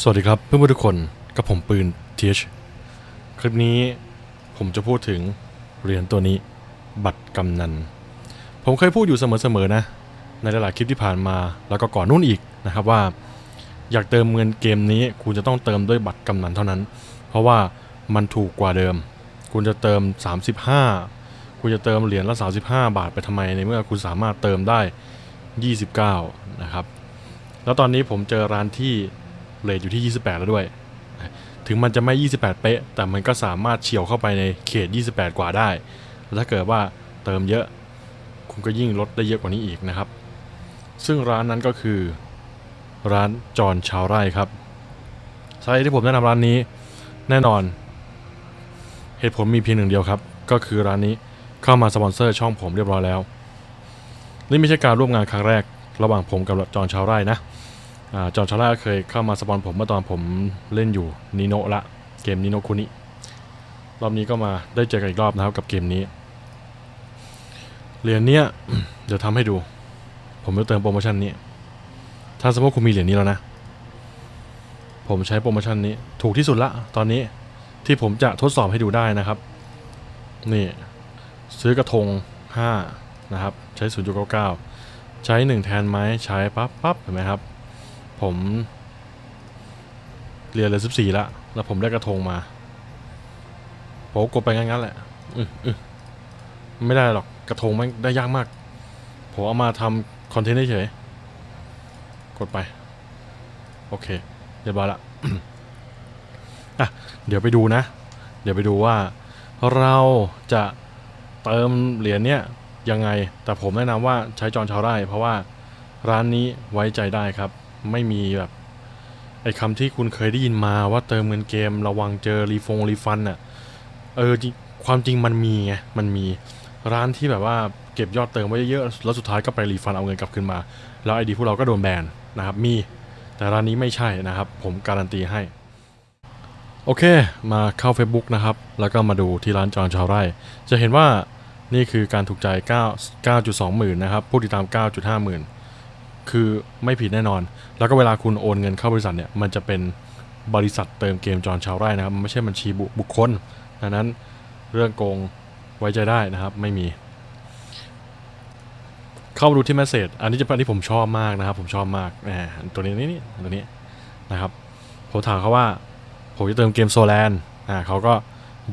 สวัสดีครับเพื่อนๆทุกคนกับผมปืน TH คลิปนี้ผมจะพูดถึงเหรียญตัวนี้บัตรกำนัน ผมเคยพูดอยู่เสมอๆนะ ในหลายๆคลิปที่ผ่านมาแล้วก็ก่อนนู่นอีกนะครับว่า อยากเติมเงินเกมนี้คุณจะต้องเติมด้วยบัตรกำนันเท่านั้น เพราะว่ามันถูกกว่าเดิม คุณจะเติม 35 คุณจะเติมเหรียญละ 35 บาทไปทำไมในเมื่อคุณสามารถเติมได้ 29 นะครับ แล้วตอนนี้ผมเจอร้านที่ เลทอยู่ที่ 28 แล้วด้วย ถึงมันจะไม่ 28 เป๊ะ แต่มันก็สามารถเฉียวเข้าไปในเขต 28 กว่าได้แล้วถ้าเกิดว่าเติมเยอะ คุณก็ยิ่งลดได้เยอะกว่านี้อีกนะครับ ซึ่งร้านนั้นก็คือร้านจอนชาวไร่ครับสาเหตุที่ผมแนะนำร้านนี้แน่นอน เหตุผลมีเพียงหนึ่งเดียวครับ ก็คือร้านนี้เข้ามาสปอนเซอร์ช่องผมเรียบร้อยแล้ว นี่ไม่ใช่การร่วมงานครั้งแรก ระหว่างผมกับจอนชาวไร่นะ จอห์ชาร่าเคยเข้ามาสปอนผมเมื่อตอนผมเล่นอยู่นิโนละเกมนิโนคุนิรอบนี้ก็มาได้เจอกันอีกรอบนะครับกับเกมนี้ เหรียญเนี้ยเดี๋ยวทำให้ดู ผมจะเติมโปรโมชั่นนี้ ถ้าสมมติคุณมีเหรียญนี้แล้วนะ ผมใช้โปรโมชั่นนี้ถูกที่สุดละ ตอนนี้ที่ผมจะทดสอบให้ดูได้นะครับ นี่ซื้อกระทง 5 นะครับ ใช้ 0.99 ใช้ 1 แทนไหมใช้ปั๊บปั๊บเห็นไหมครับ ผมเรียนเลยสิบสี่ละแล้วผมได้กระทงมาผมกดไปงั้นๆแหละอือไม่ได้หรอกกระทงมันได้ยากมาก ผมเอามาทำคอนเทนต์เฉยกดไป โอเคเรียบร้อยละอะเดี๋ยวไปดูนะ เดี๋ยวไปดูว่าเราจะเติมเหรียญเนี้ยยังไง แต่ผมแนะนำว่าใช้จอนชาวไร่เพราะว่าร้านนี้ไว้ใจได้ครับ ไม่มีแบบไอ้คำที่คุณเคยได้ยินมาว่าเติมเงินเกมระวังเจอรีฟงรีฟันอะเออความจริงมันมีไงมันมีร้านที่แบบว่าเก็บยอดเติมไว้เยอะๆแล้วสุดท้ายก็ไปรีฟันเอาเงินกลับคืนมา แล้วไอดีพวกเราก็โดนแบนนะครับมีแต่ร้านนี้ไม่ใช่นะครับ ผมการันตีให้ โอเค มาเข้า Facebook นะครับ แล้วก็มาดูที่ร้านจอนชาวไร่ จะเห็นว่านี่คือการถูกใจ 9 9.2 หมื่นนะครับ ผู้ติดตาม 9.5 หมื่น คือไม่ผิดแน่นอน แล้วก็เวลาคุณโอนเงินเข้าบริษัทเนี่ย มันจะเป็นบริษัทเติมเกมจอนชาวไร่นะครับ มันไม่ใช่บัญชีบุคคลดังนั้นเรื่องโกงไว้ใจได้นะครับ ไม่มี เข้ามาดูที่ m ม s เ g e อันนี้จะเป็นอันที่ผมชอบมากนะครับ ผมชอบมากแหมตัวนี้นี่ตัวนี้นะครับ ผมถามเขาว่า ผมจะเติมเกมโซแลนอ่าเขาก็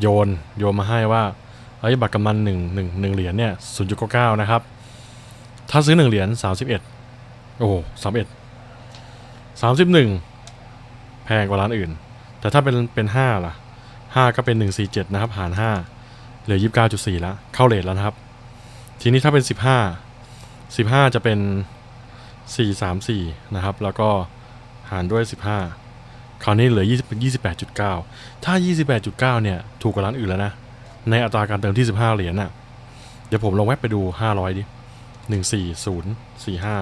โยนโยนมาให้ว่าไอ้ยบัตรกำมันหนึ่งหนึ่งหนึ่งเหรียญเนี่ยศูนย์จุดเก้านะครับ ถ้าซื้อหนึ่งเหรียญสามสิบเอ็ด โอ้สามเอ็ดสามสิบหนึ่งแพงกว่าร้านอื่น แต่ถ้าเป็นเป็นห้าล่ะห้าก็เป็นหนึ่งสี่เจ็ดนะครับหารห้าเหลือยี่สิบเก้าจุดสี่แล้ว เข้าเลทแล้วนะครับ ทีนี้ถ้าเป็นสิบห้าสิบห้าจะเป็นสี่สามสี่นะครับ แล้วก็หารด้วยสิบห้าคราวนี้เหลือยี่สิบยี่สิบแปดจุดเก้าถ้ายี่สิบแปดจุดเก้าเนี่ย ถูกกว่าร้านอื่นแล้วนะ ในอัตราการเติมที่สิบห้าเหรียญน่ะ เดี๋ยวผมลองแวบไปดูห้าร้อยดิหนึ่งสี่ศูนย์สี่ห้า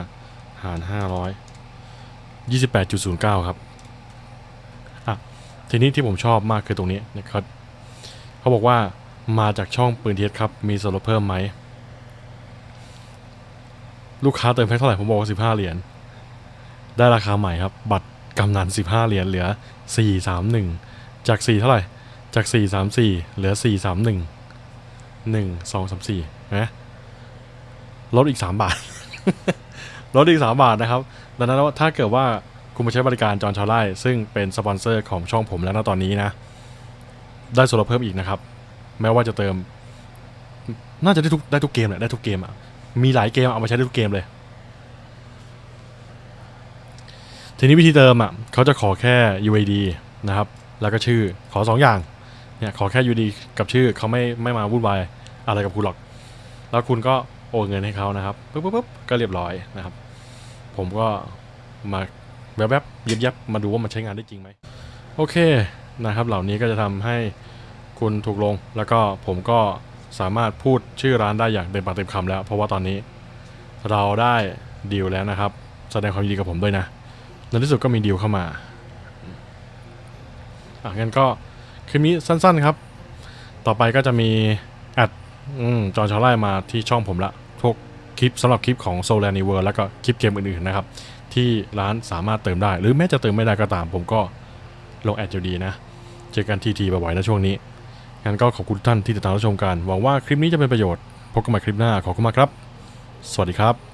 หารห้าร้อยยี่สิบแปดจุดศูนย์เก้าครับอะทีนี้ที่ผมชอบมากคือตรงนี้นะครับเขาบอกว่ามาจากช่องปืนเทียครับ มีส่วนลดเพิ่มไหม ลูกค้าเติมแพ็คเท่าไหร่ ผมบอกว่าสิบห้าเหรียญได้ราคาใหม่ครับ บัตรกำนันสิบห้าเหรียญเหลือสี่สามหนึ่งจากสี่เท่าไหร่จากสี่สามสี่เหลือสี่สามหนึ่งหนึ่งสองสามสี่นะลดอีกสามบาท ลดอีก 3 บาทนะครับ ดังนั้นถ้าเกิดว่าคุณมาใช้บริการจอนชาวไร่ซึ่งเป็นสปอนเซอร์ของช่องผมแล้วนะตอนนี้นะ ได้ส่วนลดเพิ่มอีกนะครับ แม้ว่าจะเติม น่าจะได้ทุกได้ทุกเกมแหละได้ทุกเกมอะมีหลายเกมเอามาใช้ได้ทุกเกมเลย ทีนี้วิธีเติมอะเขาจะขอแค่ UID นะครับ แล้วก็ชื่อขอ 2 อย่าง เนี่ยขอแค่ UID กับชื่อเขาไม่ไม่มาวุ่นวายอะไรกับคุณหรอก แล้วคุณก็ โอนเงินให้เขานะครับปุ๊บปุ๊บปุ๊บก็เรียบร้อยนะครับ ผมก็มาแวบๆยิบยับมาดูว่ามันใช้งานได้จริงไหมโอเคนะครับ เหล่านี้ก็จะทำให้คุณถูกลง แล้วก็ผมก็สามารถพูดชื่อร้านได้อย่างเต็มปากเต็มคำแล้ว เพราะว่าตอนนี้เราได้ดีลแล้วนะครับ แสดงความยินดีกับผมด้วยนะในที่สุดก็มีดีลเข้ามาอะงั้นก็คลิปนี้สั้นๆครับ ต่อไปก็จะมี อืมจอนชาวไล่มาที่ช่องผมละพวกคลิปสำหรับคลิปของโซลานิเวิร์แล้วก็คลิปเกมอื่นๆนะครับ ที่ร้านสามารถเติมได้ หรือแม้จะเติมไม่ได้ก็ตาม ผมก็ลงแอดอยู่ดีนะ เจอกันทีทีบ่อยๆนะช่วงนี้ งั้นก็ขอบคุณท่านที่ติดตามรับชมกัน หวังว่าคลิปนี้จะเป็นประโยชน์ พบกันใหม่คลิปหน้า ขอบคุณมากครับ สวัสดีครับ